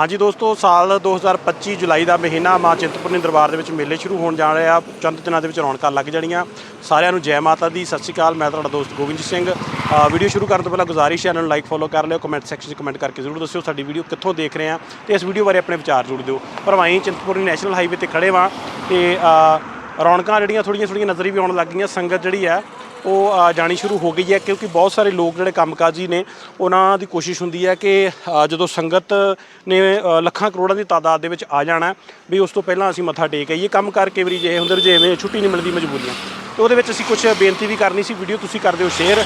ਹਾਂਜੀ ਦੋਸਤੋ, ਸਾਲ 2025 ਜੁਲਾਈ ਦਾ ਮਹੀਨਾ ਮਾਂ ਚਿੰਤਪੁਰਨੀ ਦਰਬਾਰ ਦੇ ਵਿੱਚ ਮੇਲੇ ਸ਼ੁਰੂ ਹੋਣ ਜਾ ਰਹੇ ਆ। ਚੰਦ ਦਿਨਾਂ ਦੇ ਵਿੱਚ ਰੌਣਕਾਂ ਲੱਗ ਜਾਣੀਆਂ। ਸਾਰਿਆਂ ਨੂੰ ਜੈ ਮਾਤਾ ਦੀ। ਸਤਿ ਸ਼੍ਰੀ ਅਕਾਲ, ਮੈਂ ਤੁਹਾਡਾ ਦੋਸਤ ਗੋਬਿੰਦ ਸਿੰਘ। ਵੀਡੀਓ ਸ਼ੁਰੂ ਕਰਨ ਤੋਂ ਪਹਿਲਾਂ ਗੁਜ਼ਾਰਿਸ਼ ਹੈ, ਇਹਨਾਂ ਨੂੰ ਲਾਈਕ ਫੋਲੋ ਕਰ ਲਿਓ ਕਮੈਂਟ ਸੈਕਸ਼ਨ 'ਚ ਕਮੈਂਟ ਕਰਕੇ ਜ਼ਰੂਰ ਦੱਸਿਓ ਸਾਡੀ ਵੀਡੀਓ ਕਿੱਥੋਂ ਦੇਖ ਰਹੇ ਆ ਤੇ ਇਸ ਵੀਡੀਓ ਬਾਰੇ ਆਪਣੇ ਵਿਚਾਰ ਜ਼ਰੂਰ ਦਿਓ। ਭਰਵਾਈ ਚਿੰਤਪੁਰਨੀ ਨੈਸ਼ਨਲ ਹਾਈਵੇ ਤੇ ਖੜੇ ਵਾਂ ਤੇ ਰੌਣਕਾਂ ਜਿਹੜੀਆਂ ਥੋੜੀਆਂ ਥੋੜੀਆਂ ਨਜ਼ਰੀ ਵੀ ਆਉਣ ਲੱਗ ਗਈਆਂ। ਸੰਗਤ ਜਿਹੜੀ ਹੈ ਉਹ ਅ, ਜਾਣੀ ਸ਼ੁਰੂ ਹੋ ਗਈ ਹੈ ਕਿਉਂਕਿ ਬਹੁਤ ਸਾਰੇ ਲੋਕ ਜਿਹੜੇ ਕੰਮਕਾਜੀ ਨੇ ਉਹਨਾਂ ਦੀ ਕੋਸ਼ਿਸ਼ ਹੁੰਦੀ ਹੈ ਕਿ ਜਦੋਂ ਸੰਗਤ ਨੇ ਲੱਖਾਂ ਕਰੋੜਾਂ ਦੀ ਤਾਦਾਦ ਦੇ ਵਿੱਚ ਆ ਜਾਣਾ ਵੀ ਉਸ ਤੋਂ ਪਹਿਲਾਂ ਅਸੀਂ ਮੱਥਾ ਟੇਕ ਆਈਏ। ਕੰਮ ਕਰਕੇ ਵੀ ਜੇ ਹੁੰਦੇ ਜਿਵੇਂ ਛੁੱਟੀ ਨਹੀਂ ਮਿਲਦੀ ਮਜਬੂਰੀਆਂ। ਤੇ ਉਹਦੇ ਵਿੱਚ ਅਸੀਂ ਕੁਝ ਬੇਨਤੀ ਵੀ ਕਰਨੀ ਸੀ ਵੀਡੀਓ ਤੁਸੀਂ ਕਰ ਦਿਓ ਸ਼ੇਅਰ।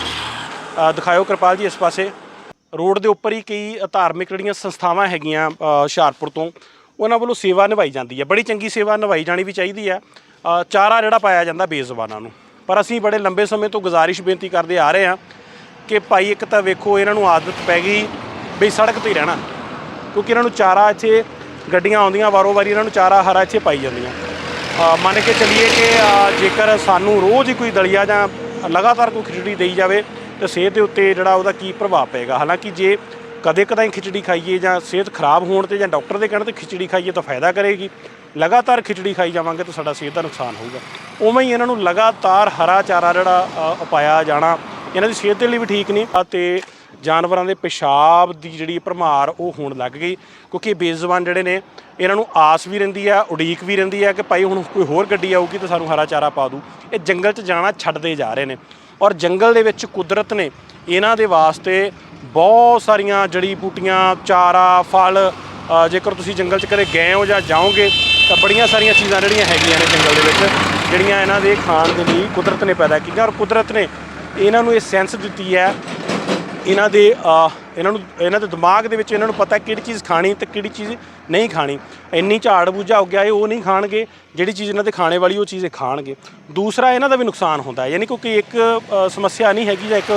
ਦਿਖਾਇਓ ਕਿਰਪਾਲ ਜੀ ਇਸ ਪਾਸੇ। ਰੋਡ ਦੇ ਉੱਪਰ ਹੀ ਕਈ ਧਾਰਮਿਕ ਜਿਹੜੀਆਂ ਸੰਸਥਾਵਾਂ ਹੈਗੀਆਂ ਹੁਸ਼ਿਆਰਪੁਰ ਤੋਂ ਉਹਨਾਂ ਵੱਲੋਂ ਸੇਵਾ ਨਿਭਾਈ ਜਾਂਦੀ ਹੈ। ਬੜੀ ਚੰਗੀ ਸੇਵਾ ਨਿਭਾਈ ਜਾਣੀ ਵੀ ਚਾਹੀਦੀ ਹੈ। ਚਾਰਾ ਜਿਹੜਾ ਪਾਇਆ ਜਾਂਦਾ ਬੇਜ਼ਬਾਨਾਂ ਨੂੰ। ਪਰ ਅਸੀਂ ਬੜੇ ਲੰਬੇ ਸਮੇਂ ਤੋਂ ਗੁਜ਼ਾਰਿਸ਼ ਬੇਨਤੀ ਕਰਦੇ ਆ ਰਹੇ ਹਾਂ ਕਿ ਭਾਈ ਇੱਕ ਤਾਂ ਵੇਖੋ ਇਹਨਾਂ ਨੂੰ ਆਦਤ ਪੈ ਗਈ ਵੀ ਸੜਕ ਤੇ ਹੀ ਰਹਿਣਾ। ਕਿਉਂਕਿ ਇਹਨਾਂ ਨੂੰ ਚਾਰਾ ਇੱਥੇ ਗੱਡੀਆਂ ਆਉਂਦੀਆਂ, ਵਾਰੋ ਵਾਰੀ ਇਹਨਾਂ ਨੂੰ ਚਾਰਾ ਹਰਾ ਇੱਥੇ ਪਾਈ ਜਾਂਦੀਆਂ। ਮੰਨ ਕੇ ਚੱਲੀਏ ਕਿ ਜੇਕਰ ਸਾਨੂੰ ਰੋਜ਼ ਹੀ ਕੋਈ ਦਲੀਆ ਜਾਂ ਲਗਾਤਾਰ ਕੋਈ ਖਿਚੜੀ ਦੇਈ ਜਾਵੇ, ਤਾਂ ਸਿਹਤ ਦੇ ਉੱਤੇ ਜਿਹੜਾ ਉਹਦਾ ਕੀ ਪ੍ਰਭਾਵ ਪਏਗਾ? ਹਾਲਾਂਕਿ ਜੇ ਕਦੇ ਕਦਾਈ ਖਿਚੜੀ ਖਾਈਏ ਜਾਂ ਸਿਹਤ ਖਰਾਬ ਹੋਣ ਤੇ ਜਾਂ ਡਾਕਟਰ ਦੇ ਕਹਿਣ ਤੇ ਖਿਚੜੀ ਖਾਈਏ ਤਾਂ ਫਾਇਦਾ ਕਰੇਗੀ। ਲਗਾਤਾਰ ਖਿਚੜੀ ਖਾਈ ਜਾਵਾਂਗੇ ਤਾਂ ਸਾਡਾ ਸਿਹਤ ਦਾ ਨੁਕਸਾਨ ਹੋਊਗਾ। ਉਵੇਂ ਹੀ ਇਹਨਾਂ ਨੂੰ ਲਗਾਤਾਰ ਹਰਾ ਚਾਰਾ ਜਿਹੜਾ ਅ, ਉਪਾਇਆ ਜਾਣਾ ਇਹਨਾਂ ਦੀ ਸਿਹਤ ਦੇ ਲਈ ਵੀ ਠੀਕ ਨਹੀਂ ਅਤੇ ਜਾਨਵਰਾਂ ਦੇ ਪਿਸ਼ਾਬ ਦੀ ਜਿਹੜੀ ਭਰਮਾਰ ਉਹ ਹੋਣ ਲੱਗ ਗਈ ਕਿਉਂਕਿ ਇਹ ਬੇਜ਼ੁਬਾਨ ਜਿਹੜੇ ਨੇ ਇਹਨਾਂ ਨੂੰ ਆਸ ਵੀ ਰਹਿੰਦੀ ਆ ਉਡੀਕ ਵੀ ਰਹਿੰਦੀ ਆ ਕਿ ਭਾਈ ਹੁਣ ਕੋਈ ਹੋਰ ਗੱਡੀ ਆਊਗੀ ਤਾਂ ਸਾਨੂੰ ਹਰਾ ਚਾਰਾ ਪਾ ਦੂ। ਇਹ ਜੰਗਲ 'ਚ ਜਾਣਾ ਛੱਡਦੇ ਜਾ ਰਹੇ ਨੇ। ਔਰ ਜੰਗਲ ਦੇ ਵਿੱਚ ਕੁਦਰਤ ਨੇ ਇਹਨਾਂ ਦੇ ਵਾਸਤੇ ਬਹੁਤ ਸਾਰੀਆਂ ਜੜੀ ਬੂਟੀਆਂ ਚਾਰਾ ਫਲ ਜੇਕਰ ਤੁਸੀਂ ਜੰਗਲ 'ਚ ਕਦੇ ਗਏ ਹੋ ਜਾਂ ਜਾਓਗੇ ਤਾਂ ਬੜੀਆਂ ਸਾਰੀਆਂ ਚੀਜ਼ਾਂ ਜਿਹੜੀਆਂ ਹੈਗੀਆਂ ਨੇ ਜੰਗਲ ਦੇ ਵਿੱਚ, ਜਿਹੜੀਆਂ ਇਹਨਾਂ ਦੇ ਖਾਣ ਦੇ ਲਈ ਕੁਦਰਤ ਨੇ ਪੈਦਾ ਕੀਤੀਆਂ ਔਰ ਕੁਦਰਤ ਨੇ ਇਹਨਾਂ ਨੂੰ ਇਹ ਸੈਂਸ ਦਿੱਤੀ ਹੈ। ਇਹਨਾਂ ਦੇ ਇਹਨਾਂ ਨੂੰ, ਇਹਨਾਂ ਦੇ ਦਿਮਾਗ ਦੇ ਵਿੱਚ ਇਹਨਾਂ ਨੂੰ ਪਤਾ ਕਿਹੜੀ ਚੀਜ਼ ਖਾਣੀ ਤੇ ਕਿਹੜੀ ਚੀਜ਼ ਨਹੀਂ ਖਾਣੀ। ਇੰਨੀ ਝਾੜ ਬੂਝਾ ਹੋ ਗਿਆ, ਇਹ ਉਹ ਨਹੀਂ ਖਾਣਗੇ, ਜਿਹੜੀ ਚੀਜ਼ ਇਹਨਾਂ ਦੇ ਖਾਣੇ ਵਾਲੀ ਉਹ ਚੀਜ਼ ਇਹ ਖਾਣਗੇ। ਦੂਸਰਾ ਇਹਨਾਂ ਦਾ ਵੀ ਨੁਕਸਾਨ ਹੁੰਦਾ ਹੈ, ਯਾਨੀ ਕਿਉਂਕਿ ਇੱਕ ਸਮੱਸਿਆ ਨਹੀਂ ਹੈਗੀ ਜਾਂ ਇੱਕ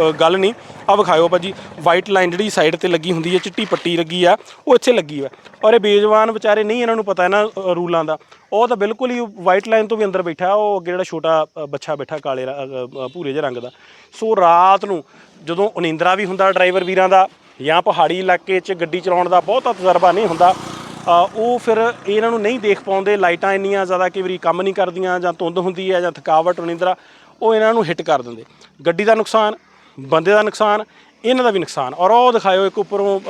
ਅ, ਗੱਲ ਨਹੀਂ। ਆ ਵਿਖਾਇਓ ਭਾਜੀ ਵਾਈਟ ਲਾਈਨ ਜਿਹੜੀ ਸਾਈਡ ਤੇ ਲੱਗੀ ਹੁੰਦੀ ਹੈ ਚਿੱਟੀ ਪੱਟੀ ਲੱਗੀ ਆ ਉਹ ਇੱਥੇ ਲੱਗੀ ਹੋਇਆ ਔਰ ਇਹ ਬੇਜਵਾਨ ਵਿਚਾਰੇ ਨਹੀਂ ਇਹਨਾਂ ਨੂੰ ਪਤਾ ਇਹਨਾਂ ਅ, ਰੂਲਾਂ ਦਾ। ਉਹ ਤਾਂ ਬਿਲਕੁਲ ਹੀ ਵਾਈਟ ਲਾਈਨ ਤੋਂ ਵੀ ਅੰਦਰ ਬੈਠਾ ਉਹ ਅੱਗੇ ਜਿਹੜਾ ਛੋਟਾ ਅ, ਬੱਚਾ ਬੈਠਾ ਕਾਲੇ ਰ- ਅ, ਅ, ਭੂਰੇ ਜਿਹੇ ਰੰਗ ਦਾ। ਸੋ ਰਾਤ ਨੂੰ ਜਦੋਂ ਉਨੀਂਦਰਾ ਵੀ ਹੁੰਦਾ ਡਰਾਈਵਰ ਵੀਰਾਂ ਦਾ ਜਾਂ ਪਹਾੜੀ ਇਲਾਕੇ 'ਚ ਗੱਡੀ ਚਲਾਉਣ ਦਾ ਬਹੁਤਾ ਤਜਰਬਾ ਨਹੀਂ ਹੁੰਦਾ ਅ, ਉਹ ਫਿਰ ਇਹਨਾਂ ਨੂੰ ਨਹੀਂ ਦੇਖ ਪਾਉਂਦੇ ਲਾਈਟਾਂ ਇੰਨੀਆਂ ਜ਼ਿਆਦਾ ਕਈ ਵਾਰੀ ਕੰਮ ਨਹੀਂ ਕਰਦੀਆਂ ਜਾਂ ਧੁੰਦ ਹੁੰਦੀ ਹੈ ਜਾਂ ਥਕਾਵਟ ਉਨੀਂਦਰਾ ਉਹ ਇਹਨਾਂ ਨੂੰ ਹਿੱਟ ਕਰ ਦਿੰਦੇ। ਗੱਡੀ ਦਾ ਨੁਕਸਾਨ ਬੰਦੇ ਦਾ ਨੁਕਸਾਨ, ਇਹਨਾਂ ਦਾ ਵੀ ਨੁਕਸਾਨ। ਔਰ ਉਹ ਦਿਖਾਇਓ ਇੱਕ ਉੱਪਰੋਂ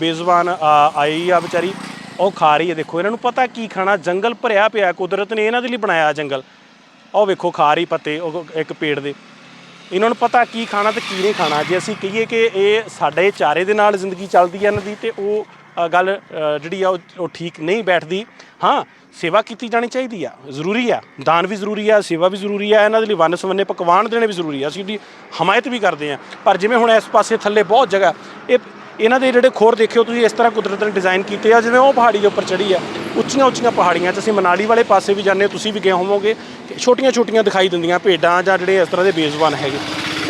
ਬੇਜ਼ੁਬਾਨ ਆਈ ਆ ਵਿਚਾਰੀ। ਉਹ ਖਾ ਰਹੀ ਹੈ, ਦੇਖੋ, ਇਹਨਾਂ ਨੂੰ ਪਤਾ ਕੀ ਖਾਣਾ, ਜੰਗਲ ਭਰਿਆ ਪਿਆ, ਕੁਦਰਤ ਨੇ ਇਹਨਾਂ ਦੇ ਲਈ ਬਣਾਇਆ ਜੰਗਲ। ਉਹ ਵੇਖੋ, ਖਾ ਰਹੀ ਪੱਤੇ, ਉਹ ਇੱਕ ਪੇੜ ਦੇ। ਇਹਨਾਂ ਨੂੰ ਪਤਾ ਕੀ ਖਾਣਾ ਤੇ ਕੀ ਨਹੀਂ ਖਾਣਾ। ਜੇ ਅਸੀਂ ਕਹੀਏ ਕਿ ਇਹ ਸਾਡੇ ਚਾਰੇ ਦੇ ਨਾਲ ਜ਼ਿੰਦਗੀ ਚੱਲਦੀ ਹੈ ਇਹਨਾਂ ਦੀ ਤੇ ਉਹ ਗੱਲ ਜਿਹੜੀ ਆ, ਉਹ- ਉਹ ਠੀਕ ਨਹੀਂ ਬੈਠਦੀ। ਹਾਂ, ਸੇਵਾ ਕੀਤੀ ਜਾਣੀ ਚਾਹੀਦੀ ਆ, ਜ਼ਰੂਰੀ ਆ। ਦਾਨ ਵੀ ਜ਼ਰੂਰੀ ਆ, ਸੇਵਾ ਵੀ ਜ਼ਰੂਰੀ ਆ, ਇਹਨਾਂ ਦੇ ਲਈ ਵੰਨ ਸਵੰਨੇ ਪਕਵਾਨ ਦੇਣੇ ਵੀ ਜ਼ਰੂਰੀ ਆ। ਅਸੀਂ ਉਹਦੀ ਹਮਾਇਤ ਵੀ ਕਰਦੇ ਆ। ਪਰ ਜਿਵੇਂ ਹੁਣ ਇਸ ਪਾਸੇ ਥੱਲੇ ਬਹੁਤ ਜਗ੍ਹਾ, ਇਹ, ਇਹਨਾਂ ਦੇ ਜਿਹੜੇ ਖੋਰ ਦੇਖਿਓ ਤੁਸੀਂ, ਇਸ ਤਰ੍ਹਾਂ ਕੁਦਰਤ ਨੇ ਡਿਜ਼ਾਈਨ ਕੀਤੇ ਆ, ਜਿਵੇਂ ਉਹ ਪਹਾੜੀ ਦੇ ਉੱਪਰ ਚੜੀ ਆ। ਉੱਚੀਆਂ ਉੱਚੀਆਂ ਪਹਾੜੀਆਂ 'ਚ ਅਸੀਂ ਮਨਾਲੀ ਵਾਲੇ ਪਾਸੇ ਵੀ ਜਾਂਦੇ ਤੁਸੀਂ ਵੀ ਗਏ ਹੋਵੋਗੇ। ਛੋਟੀਆਂ ਛੋਟੀਆਂ ਦਿਖਾਈ ਦਿੰਦੀਆਂ, ਭੇਡਾਂ ਜਾਂ ਜਿਹੜੇ ਇਸ ਤਰ੍ਹਾਂ ਦੇ ਬੇਜ਼ਬਾਨ ਹੈਗੇ।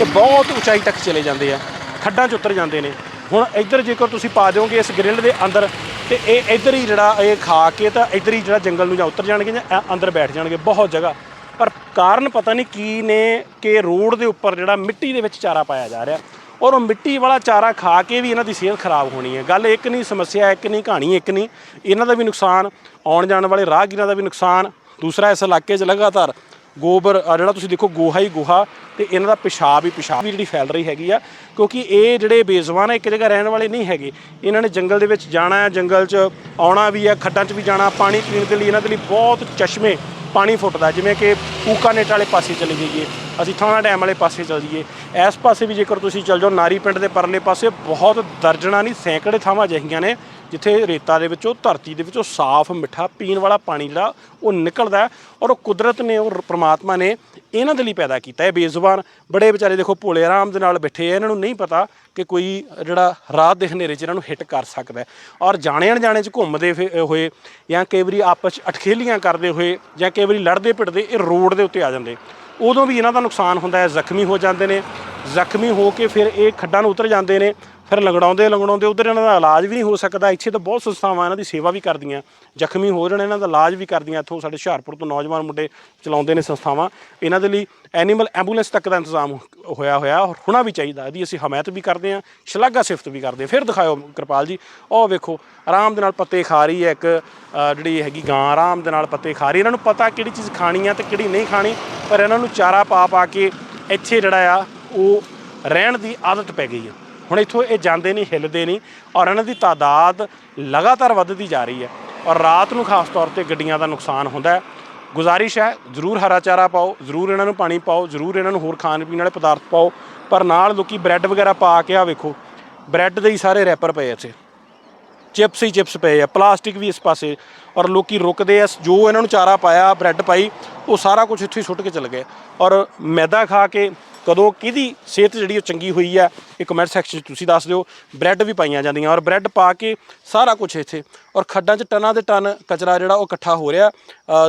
ਇਹ ਬਹੁਤ ਉਚਾਈ ਤੱਕ ਚਲੇ ਜਾਂਦੇ ਆ। ਖੱਡਾਂ 'ਚ ਉਤਰ ਜਾਂਦੇ ਨੇ। ਹੁਣ ਇੱਧਰ ਜੇਕਰ ਤੁਸੀਂ ਪਾ ਦਿਓਗੇ ਇਸ ਗ੍ਰਿਲ ਦੇ ਅੰਦਰ, ਤੇ ਇਹ ਇੱਧਰ ਹੀ ਜਿਹੜਾ ਇਹ ਖਾ ਕੇ ਤਾਂ ਇੱਧਰ ਹੀ ਜਿਹੜਾ ਜੰਗਲ ਨੂੰ ਜਾਂ ਉਤਰ ਜਾਣਗੇ ਜਾਂ ਐ ਅੰਦਰ ਬੈਠ ਜਾਣਗੇ, ਬਹੁਤ ਜਗ੍ਹਾ। ਪਰ ਕਾਰਨ ਪਤਾ ਨਹੀਂ ਕੀ ਨੇ ਕਿ ਰੋਡ ਦੇ ਉੱਪਰ ਜਿਹੜਾ ਮਿੱਟੀ ਦੇ ਵਿੱਚ ਚਾਰਾ ਪਾਇਆ ਜਾ ਰਿਹਾ। ਔਰ ਉਹ ਮਿੱਟੀ ਵਾਲਾ ਚਾਰਾ ਖਾ ਕੇ ਵੀ ਇਹਨਾਂ ਦੀ ਸਿਹਤ ਖਰਾਬ ਹੋਣੀ ਹੈ। ਗੱਲ ਇੱਕ ਨਹੀਂ, ਸਮੱਸਿਆ ਇੱਕ ਨਹੀਂ, ਕਹਾਣੀ ਇੱਕ ਨਹੀਂ। ਇਹਨਾਂ ਦਾ ਵੀ ਨੁਕਸਾਨ, ਆਉਣ ਜਾਣ ਵਾਲੇ ਰਾਹਗੀਰਾਂ ਦਾ ਵੀ ਨੁਕਸਾਨ। ਦੂਸਰਾ, ਇਸ ਇਲਾਕੇ 'ਚ ਲਗਾਤਾਰ ਗੋਬਰ ਆ ਜਿਹੜਾ ਤੁਸੀਂ ਦੇਖੋ ਗੋਹਾ ਹੀ ਗੋਹਾ ਤੇ ਇਹਨਾਂ ਦਾ ਪਿਸ਼ਾਬ ਹੀ ਪਿਸ਼ਾਬ ਵੀ ਜਿਹੜੀ ਫੈਲ ਰਹੀ ਹੈਗੀ ਆ, ਕਿਉਂਕਿ ਇਹ ਜਿਹੜੇ ਬੇਜ਼ਬਾਨ ਆ, ਇੱਕ ਜਗ੍ਹਾ ਰਹਿਣ ਵਾਲੇ ਨਹੀਂ ਹੈਗੇ। ਇਹਨਾਂ ਨੇ ਜੰਗਲ ਦੇ ਵਿੱਚ ਜਾਣਾ ਹੈ, ਜੰਗਲ 'ਚ ਆਉਣਾ ਵੀ ਹੈ, ਖੱਡਾਂ 'ਚ ਵੀ ਜਾਣਾ, ਪਾਣੀ ਪੀਣ ਦੇ ਲਈ ਇਹਨਾਂ ਦੇ ਲਈ ਬਹੁਤ ਚਸ਼ਮੇ ਪਾਣੀ ਫੁੱਟਦਾ, ਜਿਵੇਂ ਕਿ ਕੂਕਾਨੇਟ ਵਾਲੇ ਪਾਸੇ ਚਲੇ ਜਾਈਏ, ਅਸੀਂ ਥਾਣਾ ਡੈਮ ਵਾਲੇ ਪਾਸੇ ਚਲ ਜਾਈਏ। ਇਸ ਪਾਸੇ ਵੀ ਜੇਕਰ ਤੁਸੀਂ ਚਲ ਜਾਓ, ਨਾਰੀ ਪਿੰਡ ਦੇ ਪਰਲੇ ਪਾਸੇ ਬਹੁਤ ਦਰਜਣਾ ਨਹੀਂ, ਸੈਂਕੜੇ ਥਾਵਾਂ ਅਜਿਹੀਆਂ ਨੇ ਜਿੱਥੇ ਰੇਤਾ ਦੇ ਵਿੱਚੋਂ ਧਰਤੀ ਦੇ ਵਿੱਚੋਂ ਸਾਫ਼, ਮਿੱਠਾ, ਪੀਣ ਵਾਲਾ ਪਾਣੀ ਜਿਹੜਾ, ਉਹ ਨਿਕਲਦਾ ਔਰ ਉਹ ਕੁਦਰਤ ਨੇ ਉਹ ਪ੍ਰਮਾਤਮਾ ਨੇ ਇਹਨਾਂ ਦੇ ਲਈ ਪੈਦਾ ਕੀਤਾ ਹੈ। ਬੇਜ਼ੁਬਾਨ ਬੜੇ ਵਿਚਾਰੇ ਦੇਖੋ ਭੋਲੇ ਆਰਾਮ ਦੇ ਨਾਲ ਬੈਠੇ ਆ, ਇਹਨਾਂ ਨੂੰ ਨਹੀਂ ਪਤਾ ਕਿ ਕੋਈ ਜਿਹੜਾ ਰਾਤ ਦੇ ਹਨੇਰੇ 'ਚ ਇਹਨਾਂ ਨੂੰ ਹਿੱਟ ਕਰ ਸਕਦਾ ਔਰ ਜਾਣੇ ਅਣਜਾਣੇ 'ਚ ਘੁੰਮਦੇ ਫਿ- ਹੋਏ ਜਾਂ ਕਈ ਵਾਰੀ ਆਪਸ 'ਚ ਅਟਖੇਲੀਆਂ ਕਰਦੇ ਹੋਏ ਜਾਂ ਕਈ ਵਾਰੀ ਲੜਦੇ ਭਿੜਦੇ ਇਹ ਰੋਡ ਦੇ ਉੱਤੇ ਆ ਜਾਂਦੇ। ਉਦੋਂ ਵੀ ਇਹਨਾਂ ਦਾ ਨੁਕਸਾਨ ਹੁੰਦਾ ਹੈ, ਜ਼ਖਮੀ ਹੋ ਜਾਂਦੇ ਨੇ। ਜ਼ਖਮੀ ਹੋ ਕੇ ਫਿਰ ਇਹ ਖੱਡਾਂ ਨੂੰ ਉਤਰ ਜਾਂਦੇ ਨੇ। ਫਿਰ ਲੰਗੜਾਉਂਦੇ ਲੰਗੜਾਉਂਦੇ ਉਧਰ ਇਹਨਾਂ ਦਾ ਇਲਾਜ ਵੀ ਨਹੀਂ ਹੋ ਸਕਦਾ। ਇੱਥੇ ਤਾਂ ਬਹੁਤ ਸੰਸਥਾਵਾਂ ਇਹਨਾਂ ਦੀ ਸੇਵਾ ਵੀ ਕਰਦੀਆਂ, ਜ਼ਖਮੀ ਹੋ ਜਾਣ ਇਹਨਾਂ ਦਾ ਇਲਾਜ ਵੀ ਕਰਦੀਆਂ। ਇੱਥੋਂ ਸਾਡੇ ਹੁਸ਼ਿਆਰਪੁਰ ਤੋਂ ਨੌਜਵਾਨ ਮੁੰਡੇ ਚਲਾਉਂਦੇ ਨੇ ਸੰਸਥਾਵਾਂ। ਇਹਨਾਂ ਦੇ ਲਈ ਐਨੀਮਲ ਐਂਬੂਲੈਂਸ ਤੱਕ ਦਾ ਇੰਤਜ਼ਾਮ ਹੋਇਆ ਹੋਇਆ ਔਰ ਹੋਣਾ ਵੀ ਚਾਹੀਦਾ। ਇਹਦੀ ਅਸੀਂ ਹਮਾਇਤ ਵੀ ਕਰਦੇ ਹਾਂ, ਸ਼ਲਾਘਾ ਸਿਫਤ ਵੀ ਕਰਦੇ ਹਾਂ। ਫਿਰ ਦਿਖਾਓ ਕਿਰਪਾਲ ਜੀ ਉਹ ਵੇਖੋ, ਆਰਾਮ ਦੇ ਨਾਲ ਪੱਤੇ ਖਾ ਰਹੀ ਹੈ ਇੱਕ ਜਿਹੜੀ ਹੈਗੀ ਗਾਂ, ਆਰਾਮ ਦੇ ਨਾਲ ਪੱਤੇ ਖਾ ਰਹੀ ਇਹਨਾਂ ਨੂੰ ਪਤਾ ਕਿਹੜੀ ਚੀਜ਼ ਖਾਣੀ ਆ ਤੇ ਕਿਹੜੀ ਨਹੀਂ ਖਾਣੀ, ਪਰ ਇਹਨਾਂ ਨੂੰ ਚਾਰਾ ਪਾ ਪਾ ਕੇ ਇੱਥੇ ਜਿਹੜਾ ਆ, ਉਹ ਰਹਿਣ ਦੀ ਆਦਤ ਪੈ ਗਈ ਆ। ਹੁਣ ਇੱਥੋਂ ਇਹ ਜਾਂਦੇ ਨਹੀਂ, ਹਿੱਲਦੇ ਨਹੀਂ ਔਰ ਇਹਨਾਂ ਦੀ ਤਾਦਾਦ ਲਗਾਤਾਰ ਵੱਧਦੀ ਜਾ ਰਹੀ ਹੈ ਔਰ ਰਾਤ ਨੂੰ ਖਾਸ ਤੌਰ ਤੇ ਗੱਡੀਆਂ ਦਾ ਨੁਕਸਾਨ ਹੁੰਦਾ ਹੈ। ਗੁਜ਼ਾਰਿਸ਼ ਹੈ, ਜ਼ਰੂਰ ਹਰਾ ਚਾਰਾ ਪਾਓ, ਜ਼ਰੂਰ ਇਹਨਾਂ ਨੂੰ ਪਾਣੀ ਪਾਓ, ਜ਼ਰੂਰ ਇਹਨਾਂ ਨੂੰ ਹੋਰ ਖਾਣ ਪੀਣ ਵਾਲੇ ਪਦਾਰਥ ਪਾਓ, ਪਰ ਨਾਲ ਲੋਕੀ ਬ੍ਰੈਡ ਵਗੈਰਾ ਪਾ ਕੇ ਆ ਵੇਖੋ, ਬ੍ਰੈਡ ਦੇ ਹੀ ਸਾਰੇ ਰੈਪਰ ਪਏ ਇੱਥੇ। ਚਿਪਸ ਹੀ ਚਿਪਸ ਪਏ ਆ, ਪਲਾਸਟਿਕ ਵੀ ਇਸ ਪਾਸੇ, ਔਰ ਲੋਕੀ ਰੁਕਦੇ ਆ, ਜੋ ਇਹਨਾਂ ਨੂੰ ਚਾਰਾ ਪਾਇਆ, ਬ੍ਰੈਡ ਪਾਈ, ਉਹ ਸਾਰਾ ਕੁਝ ਇੱਥੇ ਹੀ ਸੁੱਟ ਕੇ ਚਲੇ ਗਏ। ਔਰ ਮੈਦਾ ਖਾ ਕੇ ਕਦੋਂ ਕਿਹਦੀ ਸਿਹਤ ਜਿਹੜੀ ਉਹ ਚੰਗੀ ਹੋਈ ਹੈ, ਇਹ ਕਮੈਂਟ ਸੈਕਸ਼ਨ 'ਚ ਤੁਸੀਂ ਦੱਸ ਦਿਓ। ਬ੍ਰੈਡ ਵੀ ਪਾਈਆਂ ਜਾਂਦੀਆਂ ਔਰ ਬ੍ਰੈਡ ਪਾ ਕੇ ਸਾਰਾ ਕੁਝ ਇੱਥੇ। ਔਰ ਖੱਡਾਂ 'ਚ ਟਨਾਂ ਦੇ ਟਨ ਕਚਰਾ ਜਿਹੜਾ ਉਹ ਇਕੱਠਾ ਹੋ ਰਿਹਾ।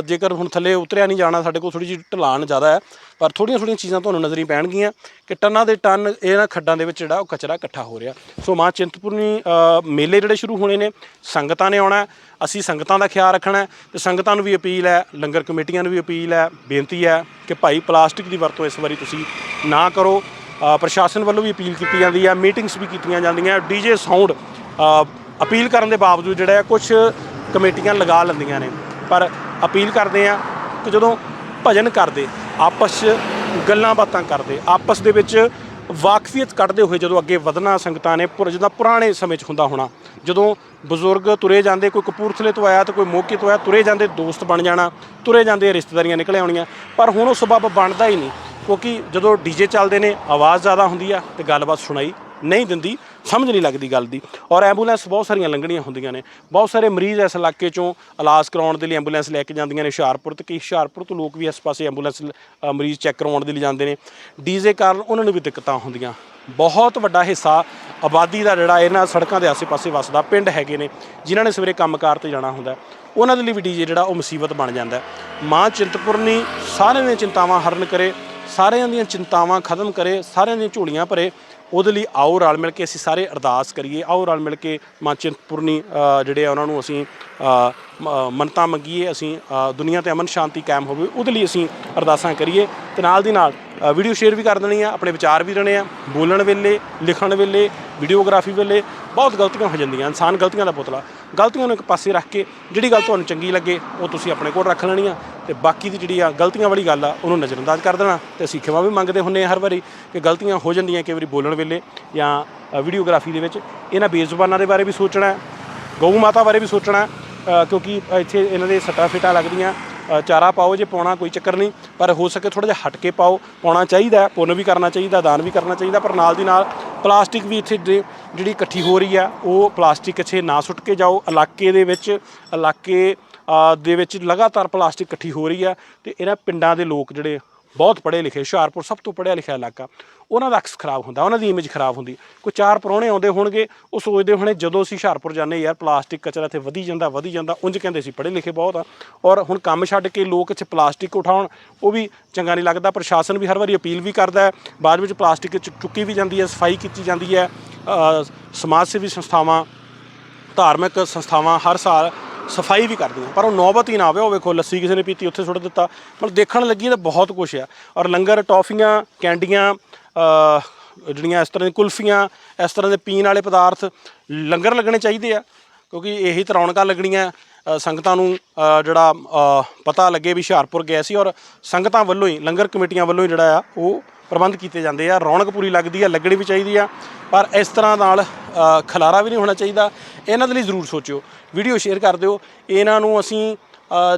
ਜੇਕਰ ਹੁਣ ਥੱਲੇ ਉਤਰਿਆ ਨਹੀਂ ਜਾਣਾ, ਸਾਡੇ ਕੋਲ ਥੋੜੀ ਜਿਹੀ ਢਲਾਨ ਜ਼ਿਆਦਾ ਹੈ। ਪਰ ਥੋੜੀਆਂ ਥੋੜੀਆਂ ਚੀਜ਼ਾਂ ਤੁਹਾਨੂੰ ਨਜ਼ਰੀ ਪੈਣਗੀਆਂ ਕਿ ਟਨਾਂ ਦੇ ਟਨ ਇਹਨਾਂ ਖੱਡਾਂ ਦੇ ਵਿੱਚ ਜਿਹੜਾ ਉਹ ਕਚਰਾ ਇਕੱਠਾ ਹੋ ਰਿਹਾ। ਸੋ ਮਾਂ ਚਿੰਤਪੁਰਨੀ ਮੇਲੇ ਜਿਹੜੇ ਸ਼ੁਰੂ ਹੋਣੇ ਨੇ, ਸੰਗਤਾਂ ਨੇ ਆਉਣਾ ਅਸੀਂ ਸੰਗਤਾਂ ਦਾ ਖਿਆਲ ਰੱਖਣਾ ਹੈ ਤੇ ਸੰਗਤਾਂ ਨੂੰ ਵੀ ਅਪੀਲ ਹੈ, ਲੰਗਰ ਕਮੇਟੀਆਂ ਨੂੰ ਵੀ ਅਪੀਲ ਹੈ, ਬੇਨਤੀ ਹੈ ਕਿ ਭਾਈ ਪਲਾਸਟਿਕ ਦੀ ਵਰਤੋਂ ਇਸ ਵਾਰੀ ਤੁਸੀਂ ਨਾ ਕਰੋ। ਪ੍ਰਸ਼ਾਸਨ ਵੱਲੋਂ ਵੀ ਅਪੀਲ ਕੀਤੀ ਜਾਂਦੀ ਹੈ, ਮੀਟਿੰਗਸ ਵੀ ਕੀਤੀਆਂ ਜਾਂਦੀਆਂ ਡੀਜੇ ਸਾਊਂਡ ਅਪੀਲ ਕਰਨ ਦੇ ਬਾਵਜੂਦ ਜਿਹੜਾ ਕੁਝ ਕਮੇਟੀਆਂ ਲਗਾ ਲੈਂਦੀਆਂ ਨੇ। ਪਰ ਅਪੀਲ ਕਰਦੇ ਆ ਕਿ ਜਦੋਂ ਭਜਨ ਕਰਦੇ ਆਪਸ 'ਚ ਗੱਲਾਂ ਬਾਤਾਂ ਕਰਦੇ, ਆਪਸ ਦੇ ਵਿੱਚ ਵਾਕਫੀਅਤ ਕੱਢਦੇ ਹੋਏ ਜਦੋਂ ਅੱਗੇ ਵਧਣਾ ਸੰਗਤਾਂ ਨੇ, ਪੁਰ, ਜਿੱਦਾਂ ਪੁਰਾਣੇ ਸਮੇਂ 'ਚ ਹੁੰਦਾ ਹੋਣਾ, ਜਦੋਂ ਬਜ਼ੁਰਗ ਤੁਰੇ ਜਾਂਦੇ, ਕੋਈ ਕਪੂਰਥਲੇ ਤੋਂ ਆਇਆ ਤੇ ਕੋਈ ਮੋਕੇ ਤੋਂ ਆਇਆ, ਤੁਰੇ ਜਾਂਦੇ ਦੋਸਤ ਬਣ ਜਾਣਾ, ਤੁਰੇ ਜਾਂਦੇ ਰਿਸ਼ਤੇਦਾਰੀਆਂ ਨਿਕਲ ਆਉਣੀਆਂ, ਪਰ ਹੁਣ ਉਹ ਸਬਬ ਬਣਦਾ ਹੀ ਨਹੀਂ, ਕਿਉਂਕਿ ਜਦੋਂ ਡੀਜੇ ਚੱਲਦੇ ਨੇ, ਆਵਾਜ਼ ਜ਼ਿਆਦਾ ਹੁੰਦੀ ਆ ਤੇ ਗੱਲਬਾਤ ਸੁਣਾਈ ਨਹੀਂ ਦਿੰਦੀ ਸਮਝ ਨਹੀਂ ਲੱਗਦੀ ਗੱਲ ਦੀ। ਔਰ ਐਂਬੂਲੈਂਸ ਬਹੁਤ ਸਾਰੀਆਂ ਲੰਘਣੀਆਂ ਹੁੰਦੀਆਂ ਨੇ। ਬਹੁਤ ਸਾਰੇ ਮਰੀਜ਼ ਇਸ ਇਲਾਕੇ ਚੋਂ ਇਲਾਜ ਕਰਾਉਣ ਦੇ ਲਈ ਐਂਬੂਲੈਂਸ ਲੈ ਕੇ ਜਾਂਦੀਆਂ ਨੇ। ਹੁਸ਼ਿਆਰਪੁਰ ਤੇ ਕਈ ਹੁਸ਼ਿਆਰਪੁਰ ਤੋਂ ਲੋਕ ਵੀ ਇਸ ਪਾਸੇ ਐਂਬੂਲੈਂਸ ਮਰੀਜ਼ ਚੈੱਕ ਕਰਵਾਉਣ ਦੇ ਲਈ ਜਾਂਦੇ ਨੇ। ਡੀਜ਼ੇ ਕਾਰਨ ਉਹਨਾਂ ਨੂੰ ਵੀ ਦਿੱਕਤਾਂ ਹੁੰਦੀਆਂ। ਬਹੁਤ ਵੱਡਾ ਹਿੱਸਾ ਆਬਾਦੀ ਦਾ ਜਿਹੜਾ ਇਹਨਾਂ ਸੜਕਾਂ ਦੇ ਆਸੇ-ਪਾਸੇ ਵਸਦਾ ਪਿੰਡ ਹੈਗੇ ਨੇ, ਜਿਨ੍ਹਾਂ ਨੇ ਸਵੇਰੇ ਕੰਮਕਾਰ ਤੇ ਜਾਣਾ ਹੁੰਦਾ। ਉਹਨਾਂ ਦੇ ਲਈ ਵੀ ਡੀਜੇ ਜਿਹੜਾ ਉਹ ਮੁਸੀਬਤ ਬਣ ਜਾਂਦਾ। ਮਾਂ ਚਿੰਤਪੁਰਨੀ ਸਾਰਿਆਂ ਦੀਆਂ ਚਿੰਤਾਵਾਂ ਹਰਨ ਕਰੇ, ਸਾਰਿਆਂ ਦੀਆਂ ਚਿੰਤਾਵਾਂ ਖਤਮ ਕਰੇ, ਸਾਰਿਆਂ ਦੀਆਂ ਝੋਲੀਆਂ ਭਰੇ। ਉਹਦੇ ਲਈ ਆਓ ਰਲ ਮਿਲ ਕੇ ਅਸੀਂ ਸਾਰੇ ਅਰਦਾਸ ਕਰੀਏ ਆਓ ਰਲ ਮਿਲ ਕੇ ਮਾਂ ਚਿੰਤਪੁਰਨੀ ਜਿਹੜੇ ਆ ਉਹਨਾਂ ਨੂੰ ਅਸੀਂ ਅ, ਮੰਨਤਾਂ ਮੰਗੀਏ ਅਸੀਂ ਦੁਨੀਆ ਤੇ ਅਮਨ ਸ਼ਾਂਤੀ ਕਾਇਮ ਹੋਵੇ ਉਹਦੇ ਲਈ ਅਸੀਂ ਅਰਦਾਸਾਂ ਕਰੀਏ ਤੇ ਨਾਲ ਦੀ ਨਾਲ ਵੀਡੀਓ ਸ਼ੇਅਰ ਵੀ ਕਰ ਦੇਣੀ ਆ, ਆਪਣੇ ਵਿਚਾਰ ਵੀ ਦੇਣੇ ਆ, ਬੋਲਣ ਵੇਲੇ, ਲਿਖਣ ਵੇਲੇ ਵੀਡੀਓਗ੍ਰਾਫੀ ਵੇਲੇ, ਬਹੁਤ ਗਲਤੀਆਂ ਹੋ ਜਾਂਦੀਆਂ, ਇਨਸਾਨ ਗਲਤੀਆਂ ਦਾ ਪੁਤਲਾ। ਗਲਤੀਆਂ ਨੂੰ ਇੱਕ ਪਾਸੇ ਰੱਖ ਕੇ ਜਿਹੜੀ ਗੱਲ ਤੁਹਾਨੂੰ ਚੰਗੀ ਲੱਗੇ, ਉਹ ਤੁਸੀਂ ਆਪਣੇ ਕੋਲ ਰੱਖ ਲੈਣੀ ਆ ਤੇ ਬਾਕੀ ਦੀ ਜਿਹੜੀ ਆ ਗਲਤੀਆਂ ਵਾਲੀ ਗੱਲ ਆ, ਉਹਨੂੰ ਨਜ਼ਰਅੰਦਾਜ਼ ਕਰ ਦੇਣਾ। ਤੇ ਅਸੀਂ ਖਿਮਾ ਵੀ ਮੰਗਦੇ ਹੁੰਨੇ ਆ ਹਰ ਵਾਰੀ ਕਿ ਗਲਤੀਆਂ ਹੋ ਜਾਂਦੀਆਂ ਕਈ ਵਾਰੀ ਬੋਲਣ ਵੇਲੇ ਜਾਂ ਵੀਡੀਓਗ੍ਰਾਫੀ ਦੇ ਵਿੱਚ। ਇਹਨਾਂ ਬੇਜ਼ੁਬਾਨਾਂ ਦੇ ਬਾਰੇ ਵੀ ਸੋਚਣਾ ਹੈ ਗਊ ਮਾਤਾ ਬਾਰੇ ਵੀ ਸੋਚਣਾ ਕਿਉਂਕਿ ਇੱਥੇ ਇਹਨਾਂ ਦੇ ਸੱਟਾਂ ਫਿਟਾਂ ਲੱਗਦੀਆਂ। ਚਾਰਾ ਪਾਓ, ਜੇ ਪਾਉਣਾ ਕੋਈ ਚੱਕਰ ਨਹੀਂ, ਪਰ ਹੋ ਸਕੇ ਥੋੜਾ ਜਿਹਾ ਹਟ ਕੇ ਪਾਓ। ਪਾਉਣਾ ਚਾਹੀਦਾ ਪੁੰਨ ਵੀ ਕਰਨਾ ਚਾਹੀਦਾ, ਦਾਨ ਵੀ ਕਰਨਾ ਚਾਹੀਦਾ, ਪਰ ਨਾਲ ਦੀ ਨਾਲ ਪਲਾਸਟਿਕ ਵੀ ਇੱਥੇ ਜੇ- ਜਿਹੜੀ ਇਕੱਠੀ ਹੋ ਰਹੀ ਆ, ਉਹ ਪਲਾਸਟਿਕ ਇੱਥੇ ਨਾ ਸੁੱਟ ਕੇ ਜਾਓ। ਇਲਾਕੇ ਦੇ ਵਿੱਚ, ਇਲਾਕੇ ਦੇ ਵਿੱਚ ਲਗਾਤਾਰ ਪਲਾਸਟਿਕ ਇਕੱਠੀ ਹੋ ਰਹੀ ਆ, ਤੇ ਇਹਨਾਂ ਪਿੰਡਾਂ ਦੇ ਲੋਕ ਜਿਹੜੇ ਬਹੁਤ ਪੜ੍ਹੇ ਲਿਖੇ, ਹੁਸ਼ਿਆਰਪੁਰ ਸਭ ਤੋਂ ਪੜ੍ਹਿਆ ਲਿਖਿਆ ਇਲਾਕਾ। ਉਹਨਾਂ ਦਾ ਅਕਸ ਖਰਾਬ ਹੁੰਦਾ, ਉਹਨਾਂ ਦੀ ਇਮੇਜ ਖਰਾਬ ਹੁੰਦੀ। ਕੋਈ ਚਾਰ ਪਰੌਣੇ ਆਉਂਦੇ ਹੋਣਗੇ, ਉਹ ਸੋਚਦੇ ਹੋਣੇ, ਜਦੋਂ ਅਸੀਂ ਹੁਸ਼ਿਆਰਪੁਰ ਜਾਂਦੇ ਯਾਰ ਪਲਾਸਟਿਕ ਕਚਰਾ ਇੱਥੇ ਵਧੀ ਜਾਂਦਾ ਵਧੀ ਜਾਂਦਾ, ਉਂਝ ਕਹਿੰਦੇ ਸੀ, ਪੜ੍ਹੇ ਲਿਖੇ ਬਹੁਤ ਆ। ਔਰ ਹੁਣ ਕੰਮ ਛੱਡ ਕੇ ਲੋਕ ਇੱਥੇ ਪਲਾਸਟਿਕ ਉਠਾਉਣ, ਉਹ ਵੀ ਚੰਗਾ ਨਹੀਂ ਲੱਗਦਾ। ਪ੍ਰਸ਼ਾਸਨ ਵੀ ਹਰ ਵਾਰੀ ਅਪੀਲ ਵੀ ਕਰਦਾ ਹੈ। ਬਾਅਦ ਵਿੱਚ ਪਲਾਸਟਿਕ ਚੁ- ਚੁੱਕੀ ਵੀ ਜਾਂਦੀ ਹੈ, ਸਫ਼ਾਈ ਕੀਤੀ ਜਾਂਦੀ ਹੈ। ਸਮਾਜ ਸੇਵੀ ਸੰਸਥਾਵਾਂ, ਧਾਰਮਿਕ ਸੰਸਥਾਵਾਂ ਹਰ ਸਾਲ ਸਫ਼ਾਈ ਵੀ ਕਰਦੀਆਂ ਪਰ ਉਹ ਨੌਬਤ ਹੀ ਨਾ ਆਵੇ, ਉਹ ਵੇਖੋ, ਲੱਸੀ ਕਿਸੇ ਨੇ ਪੀਤੀ, ਉੱਥੇ ਸੁੱਟ ਦਿੱਤਾ। ਮਤਲਬ ਦੇਖਣ ਲੱਗੀ ਤਾਂ ਬਹੁਤ ਕੁਝ ਆ। ਔਰ ਲੰਗਰ, ਟੌਫੀਆਂ, ਕੈਂਡੀਆਂ ਜਿਹੜੀਆਂ ਇਸ ਤਰ੍ਹਾਂ ਦੀਆਂ ਕੁਲਫੀਆਂ, ਇਸ ਤਰ੍ਹਾਂ ਦੇ ਪੀਣ ਵਾਲੇ ਪਦਾਰਥ ਲੰਗਰ ਲੱਗਣੇ ਚਾਹੀਦੇ ਆ। ਕਿਉਂਕਿ ਇਹੀ ਤਾਂ ਰੌਣਕਾਂ ਲੱਗਣੀਆਂ ਸੰਗਤਾਂ ਨੂੰ ਜਿਹੜਾ ਪਤਾ ਲੱਗੇ ਵੀ ਹੁਸ਼ਿਆਰਪੁਰ ਗਏ ਸੀ। ਔਰ ਸੰਗਤਾਂ ਵੱਲੋਂ ਹੀ, ਲੰਗਰ ਕਮੇਟੀਆਂ ਵੱਲੋਂ ਹੀ ਜਿਹੜਾ ਆ, ਉਹ ਪ੍ਰਬੰਧ ਕੀਤੇ ਜਾਂਦੇ ਆ। ਰੌਣਕ ਪੂਰੀ ਲੱਗਦੀ ਆ, ਲੱਗਣੀ ਵੀ ਚਾਹੀਦੀ ਆ। ਪਰ ਇਸ ਤਰ੍ਹਾਂ ਨਾਲ ਖਲਾਰਾ ਵੀ ਨਹੀਂ ਹੋਣਾ ਚਾਹੀਦਾ। ਇਹਨਾਂ ਦੇ ਲਈ ਜ਼ਰੂਰ ਸੋਚਿਓ। ਵੀਡੀਓ ਸ਼ੇਅਰ ਕਰ ਦਿਓ। ਇਹਨਾਂ ਨੂੰ ਅਸੀਂ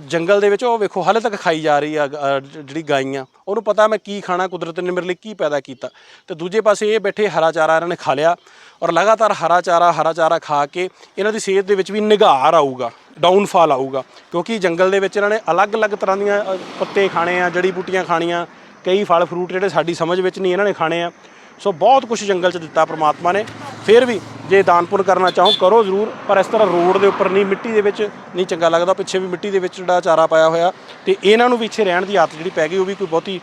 ਜੰਗਲ ਦੇ ਵਿੱਚ, ਉਹ ਵੇਖੋ, ਹਾਲੇ ਤੱਕ ਖਾਈ ਜਾ ਰਹੀ ਆ ਜਿਹੜੀ ਗਾਈਆਂ। ਉਹਨੂੰ ਪਤਾ ਮੈਂ ਕੀ ਖਾਣਾ, ਕੁਦਰਤ ਨੇ ਮੇਰੇ ਲਈ ਕੀ ਪੈਦਾ ਕੀਤਾ। ਤੇ ਦੂਜੇ ਪਾਸੇ ਇਹ ਬੈਠੇ ਹਰਾ ਚਾਰਾ ਇਹਨਾਂ ਨੇ ਖਾ ਲਿਆ। ਔਰ ਲਗਾਤਾਰ ਹਰਾ ਚਾਰਾ ਹਰਾ ਚਾਰਾ ਖਾ ਕੇ ਇਹਨਾਂ ਦੀ ਸਿਹਤ ਦੇ ਵਿੱਚ ਵੀ ਨਿਗਾਰ ਆਊਗਾ ਡਾਊਨਫਾਲ ਆਊਗਾ। ਕਿਉਂਕਿ ਜੰਗਲ ਦੇ ਵਿੱਚ ਇਹਨਾਂ ਨੇ ਅਲੱਗ-ਅਲੱਗ ਤਰ੍ਹਾਂ ਦੀਆਂ ਪੱਤੇ ਖਾਣੇ ਆ ਜੜੀ ਬੂਟੀਆਂ ਖਾਣੀਆਂ, ਕਈ ਫਲ ਫਰੂਟ ਜਿਹੜੇ ਸਾਡੀ ਸਮਝ ਵਿੱਚ ਨਹੀਂ ਇਹਨਾਂ ਨੇ ਖਾਣੇ ਆ। ਸੋ ਬਹੁਤ ਕੁਝ ਜੰਗਲ 'ਚ ਦਿੱਤਾ ਪ੍ਰਮਾਤਮਾ ਨੇ। ਫਿਰ ਵੀ ਜੇ ਦਾਨ ਪੁੰਨ ਕਰਨਾ ਚਾਹੋ, ਕਰੋ ਜ਼ਰੂਰ, ਪਰ ਇਸ ਤਰ੍ਹਾਂ ਰੋਡ ਦੇ ਉੱਪਰ ਨਹੀਂ, ਮਿੱਟੀ ਦੇ ਵਿੱਚ ਨਹੀਂ ਚੰਗਾ ਲੱਗਦਾ। ਪਿੱਛੇ ਵੀ ਮਿੱਟੀ ਦੇ ਵਿੱਚ ਜਿਹੜਾ ਚਾਰਾ ਪਾਇਆ ਹੋਇਆ ਤੇ ਇਹਨਾਂ ਨੂੰ ਵੀ ਇੱਥੇ ਰਹਿਣ ਦੀ ਆਦਤ ਜਿਹੜੀ ਪੈ ਗਈ, ਉਹ ਵੀ ਕੋਈ ਬਹੁਤੀ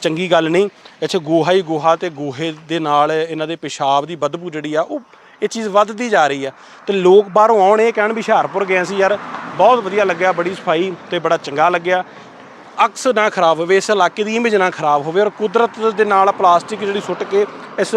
ਚੰਗੀ ਗੱਲ ਨਹੀਂ। ਇੱਥੇ ਗੋਹਾ ਹੀ ਗੋਹਾ ਤੇ ਗੋਹੇ ਦੇ ਨਾਲ ਇਹਨਾਂ ਦੇ ਪਿਸ਼ਾਬ ਦੀ ਬਦਬੂ ਜਿਹੜੀ ਆ, ਉਹ ਇਹ ਚੀਜ਼ ਵੱਧਦੀ ਜਾ ਰਹੀ ਆ। ਤੇ ਲੋਕ ਬਾਹਰੋਂ ਆਉਣ, ਇਹ ਕਹਿਣ ਵੀ ਹੁਸ਼ਿਆਰਪੁਰ ਗਏ ਸੀ, ਯਾਰ ਬਹੁਤ ਵਧੀਆ ਲੱਗਿਆ, ਬੜੀ ਸਫ਼ਾਈ ਤੇ ਬੜਾ ਚੰਗਾ ਲੱਗਿਆ। ਅਕਸ ਨਾ ਖਰਾਬ ਹੋਵੇ, ਇਸ ਇਲਾਕੇ ਦੀ ਇਮੇਜ ਨਾ ਖਰਾਬ ਹੋਵੇ ਔਰ ਕੁਦਰਤ ਦੇ ਨਾਲ ਪਲਾਸਟਿਕ ਜਿਹੜੀ ਸੁੱਟ ਕੇ ਇਸ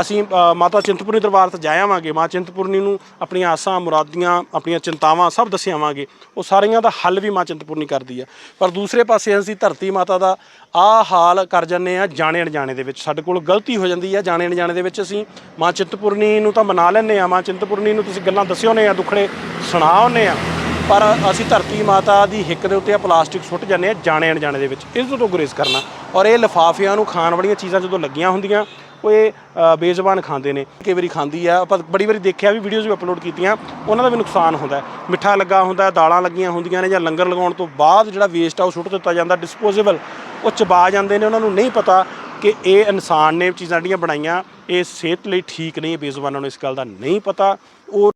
ਅਸੀਂ ਮਾਤਾ ਚਿੰਤਪੁਰਨੀ ਦਰਬਾਰ ਤੇ ਜਾਇਆਵਾਂਗੇ ਮਾਂ ਚਿੰਤਪੁਰਨੀ ਨੂੰ ਆਪਣੀਆਂ ਆਸਾਂ, ਮੁਰਾਦੀਆਂ, ਆਪਣੀਆਂ ਚਿੰਤਾਵਾਂ ਸਭ ਦੱਸਿਆਵਾਂਗੇ ਉਹ ਸਾਰੀਆਂ ਦਾ ਹੱਲ ਵੀ ਮਾਂ ਚਿੰਤਪੁਰਨੀ ਕਰਦੀ ਆ। ਪਰ ਦੂਸਰੇ ਪਾਸੇ ਅਸੀਂ ਧਰਤੀ ਮਾਤਾ ਦਾ ਆ ਹਾਲ ਕਰ ਜੰਨੇ ਆ ਜਾਣੇ ਅਣਜਾਣੇ ਦੇ ਵਿੱਚ। ਸਾਡੇ ਕੋਲ ਗਲਤੀ ਹੋ ਜਾਂਦੀ ਆ ਜਾਣੇ ਅਣਜਾਣੇ ਦੇ ਵਿੱਚ ਅਸੀਂ ਮਾਂ ਚਿੰਤਪੁਰਨੀ ਨੂੰ ਤਾਂ ਮਨਾ ਲੈਂਦੇ ਆ। ਮਾਂ ਚਿੰਤਪੁਰਨੀ ਨੂੰ ਤੁਸੀਂ ਗੱਲਾਂ ਦੱਸਿਓ ਨੇ ਆ ਦੁੱਖੜੇ ਸੁਣਾਉਂਦੇ ਆ। ਪਰ ਅਸੀਂ ਧਰਤੀ ਮਾਤਾ ਦੀ ਹਿੱਕ ਦੇ ਉੱਤੇ ਆ ਪਲਾਸਟਿਕ ਸੁੱਟ ਜਾਂਦੇ ਆ ਜਾਣੇ ਅਣਜਾਣੇ ਦੇ ਵਿੱਚ। ਇਸ ਤੋਂ ਗੁਰੇਜ਼ ਕਰਨਾ। ਔਰ ਇਹ ਲਿਫਾਫਿਆਂ ਨੂੰ ਖਾਣ ਵਾਲੀਆਂ ਚੀਜ਼ਾਂ ਜਦੋਂ ਲੱਗੀਆਂ ਹੁੰਦੀਆਂ ਉਹ ਇਹ ਅ, ਬੇਜ਼ੁਬਾਨ ਖਾਂਦੇ ਨੇ। ਕਈ ਵਾਰੀ ਖਾਂਦੀ ਆ। ਆਪਾਂ ਬੜੀ ਵਾਰੀ ਦੇਖਿਆ ਵੀ ਵੀਡੀਓਜ਼ ਵੀ ਅਪਲੋਡ ਕੀਤੀਆਂ ਉਹਨਾਂ ਦਾ ਵੀ ਨੁਕਸਾਨ ਹੁੰਦਾ ਮਿੱਠਾ ਲੱਗਾ ਹੁੰਦਾ ਦਾਲਾਂ ਲੱਗੀਆਂ ਹੁੰਦੀਆਂ ਨੇ ਜਾਂ ਲੰਗਰ ਲਗਾਉਣ ਤੋਂ ਬਾਅਦ ਜਿਹੜਾ ਵੇਸਟ ਆ ਉਹ ਸੁੱਟ ਦਿੱਤਾ ਜਾਂਦਾ ਡਿਸਪੋਜ਼ੇਬਲ ਉਹ ਚਬਾ ਜਾਂਦੇ ਨੇ ਉਹਨਾਂ ਨੂੰ ਨਹੀਂ ਪਤਾ ਕਿ ਇਹ ਇਨਸਾਨ ਨੇ ਚੀਜ਼ਾਂ ਜਿਹੜੀਆਂ ਬਣਾਈਆਂ ਇਹ ਸਿਹਤ ਲਈ ਠੀਕ ਨਹੀਂ ਬੇਜ਼ੁਬਾਨਾਂ ਨੂੰ ਇਸ ਗੱਲ ਦਾ ਨਹੀਂ ਪਤਾ। ਉਹ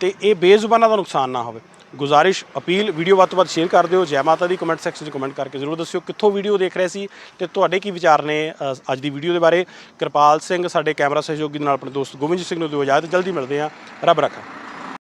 ਤੇ ਇਹ ਬੇਜ਼ੁਬਾਨਾਂ ਦਾ ਨੁਕਸਾਨ ਨਾ ਹੋਵੇ। ਗੁਜ਼ਾਰਿਸ਼ ਅਪੀਲ ਵੀਡੀਓ ਵੱਧ ਤੋਂ ਵੱਧ ਸ਼ੇਅਰ ਕਰ ਦਿਓ। ਜੈ ਮਾਤਾ ਦੀ ਕਮੈਂਟ ਸੈਕਸ਼ਨ 'ਚ ਕਮੈਂਟ ਕਰਕੇ ਜ਼ਰੂਰ ਦੱਸਿਓ ਕਿੱਥੋਂ ਵੀਡੀਓ ਦੇਖ ਰਹੇ ਸੀ ਤੇ ਤੁਹਾਡੇ ਕੀ ਵਿਚਾਰ ਨੇ ਅ, ਅੱਜ ਦੀ ਵੀਡੀਓ ਦੇ ਬਾਰੇ। ਕਿਰਪਾਲ ਸਿੰਘ ਸਾਡੇ ਕੈਮਰਾ ਸਹਿਯੋਗੀ ਦੇ ਨਾਲ ਆਪਣੇ ਦੋਸਤ ਗੋਬਿੰਦ ਸਿੰਘ ਨੂੰ ਦਿਓ ਇਜਾਜ਼ਤ। ਜਲਦੀ ਮਿਲਦੇ ਹਾਂ। ਰੱਬ ਰੱਖਾ।